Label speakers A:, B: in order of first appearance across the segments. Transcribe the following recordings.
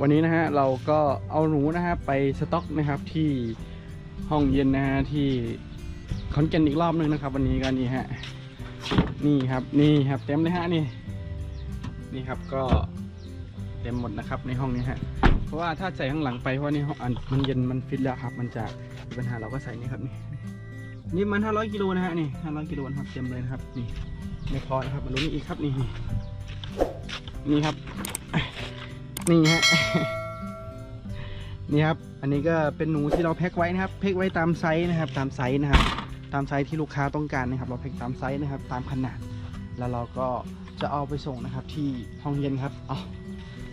A: วันนี้นะฮะเราก็เอาหนูนะฮะไปสต็อกนะครับที่ห้องเย็นนะฮะที่ขอนแก่นอีกรอบหนึงนะครับ วันนี้ก็นี่ฮะนี่ครับนี่ครับ เต็มเลยฮะนี่ นี่ครับก็เต็มหมดนะครับในห้องนี้ฮะเพราะว่าถ้าใส่ข้างหลังไปเพราะว่านี่ห้องอันมันเย็นมันฟิตแล้วครับ มันจะมีปัญหาเราก็ใส่นี่ครับนี่นี่มัน 500กิโลนะฮะนี่500กิโลนะครับเต็มเลยนะครับนี่ไม่พอนะครับมาลุ้นอีกครับนี่นี่นี่ครับ นี่ฮะ นี่ครับ อันนี้ก็เป็นหนูที่เราแพ็คไว้นะครับ แพ็คไว้ตามไซส์นะครับ ตามไซส์นะครับ ตามไซส์ที่ลูกค้าต้องการนะครับ เราแพ็คตามไซส์นะครับ ตามขนาด แล้วเราก็จะเอาไปส่งนะครับ ที่ห้องเย็นครับ เอา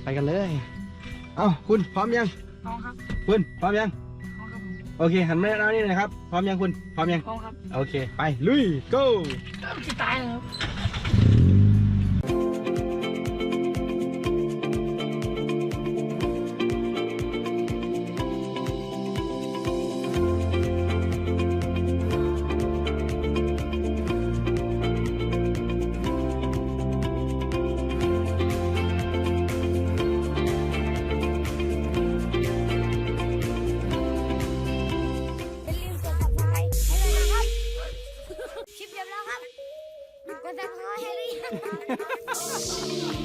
A: ไปกันเลย เอาคุณพร้อมยัง
B: พร้อมครับ
A: คุณพร้อมยัง
B: พร้อมครับผม
A: โอเค หันมาแล้วนี่หนะครับ พร้อมยังคุณ พร้อมยัง
B: พร้อมครับ
A: โอเค ไป ลุย go
B: จะตายแล้ว ค
C: ลิป